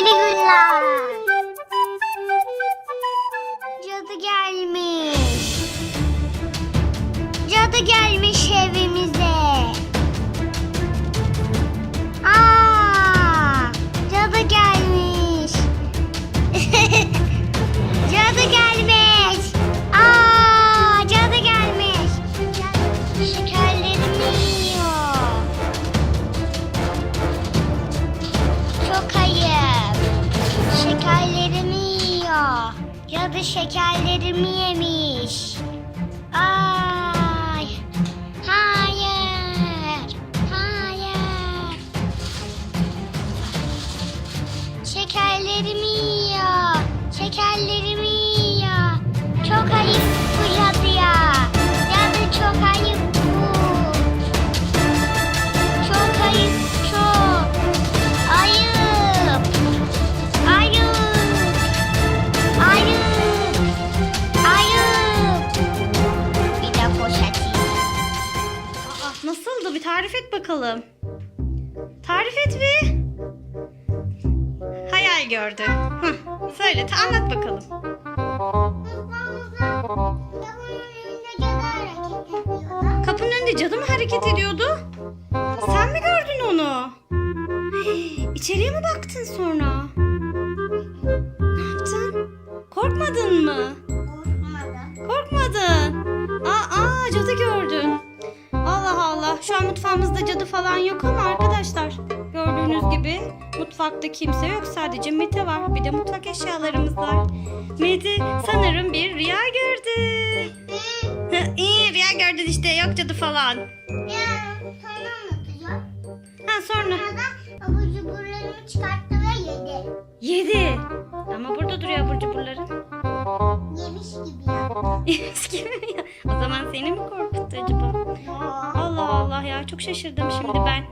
Hayırlı günler. Cadı gelmiş. Cadı gelmiş Cadı şekerlerimi yemiş. Ay. Hayır. Hayır. Şekerlerimi nasıldı? Bir tarif et bakalım. Tarif et bir. Hayal gördü. Hah, söyle, ta- anlat bakalım. Kapının önünde cadı mı hareket ediyordu? Sen mi gördün onu? İçeriye mi baktın sonra? Şu an mutfağımızda cadı falan yok ama arkadaşlar gördüğünüz gibi mutfakta kimse yok. Sadece Mete var. Bir de mutfak eşyalarımız var. Mete sanırım bir rüya gördü. İyi rüya gördün işte. Yok cadı falan. Ha sonra. çıkarttı ve yedi. Yedi. Ama burada duruyor abur cuburların. Yemiş gibi yaptı. Eski mi ya? O zaman seni mi korkuttu acaba? Allah Allah ya çok şaşırdım şimdi ben.